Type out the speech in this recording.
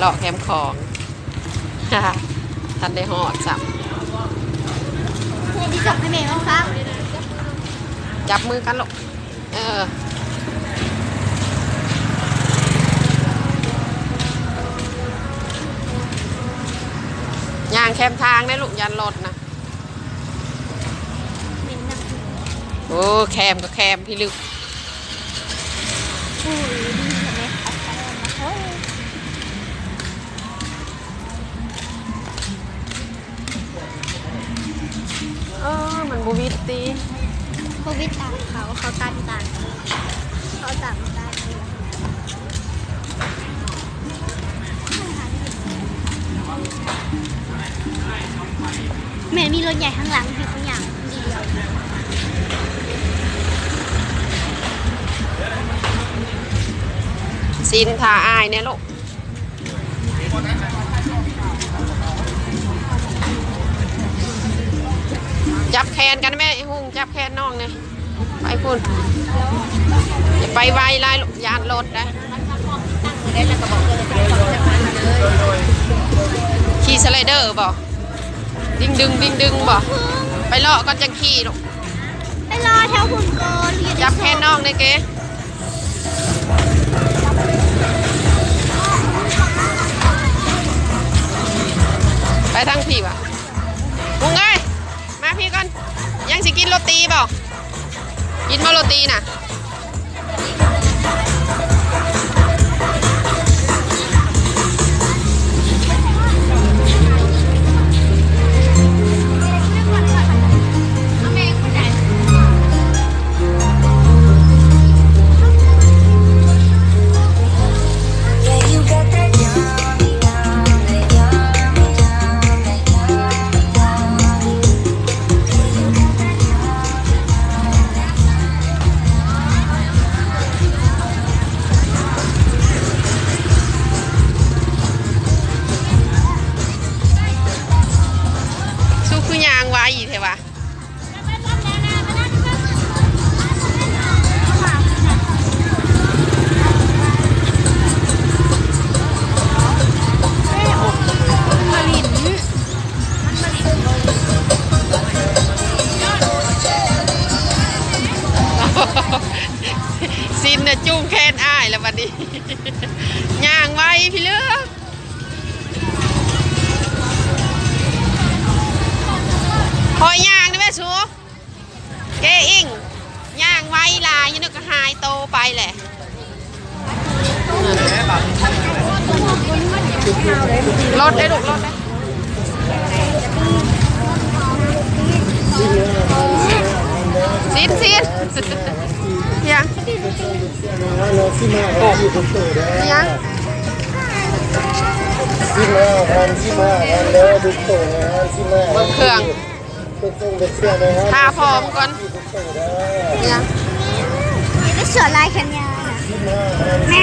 เลาะแคมป์ของท่านได้หอดสับนี่ส่งให้เมย์บ้างครับจับมือกันลูกเออย่างแคมทางได้ลูกยันรถนะเป็นนักโอ้แคมก็แคมพี่ลึก บูวิตตีโควิดต่างเขาเขาตันต่างเขาต่างต่างแม่มีรถใหญ่ข้างหลังที่เขาอย่างเดียวสินทาอายเนี่ยลูก จับแขนกันแม่ไอ้หุ่งจับแขนน้องเนี่ยไปคุณอย่าไปไวไล่ลูกยานรถนะขี่สไลเดอร์บ่ดึงดึงดึงดึงบ่ไปเลาะก่อนจังขี่ลูกไปรอแถวหุ่นกนอนจับแขนน้องเลยเก๋ไปทางพี่วะ กินโรตีบ่กินมาโรตีน่ะ เทวะซินเนี่ยจุ้งแค้นอ้ายแล้ววันนี้ย่างไว้พี่เลือก คอยย่างนะแม่ชูเกอิงย่างไว้ลายยันกก็หายโตไปแหละรถได้ลูกรถได้ซินซินยังยัง Sì, ma, eh, sì, ma, allora, dottore, eh, sì, ma. เบิกเครื่อง Dottore, dottore, eh. ทาพร้อมก่อน Dottore, eh. ยังนี่ก็สวนลายแขนยาวแม่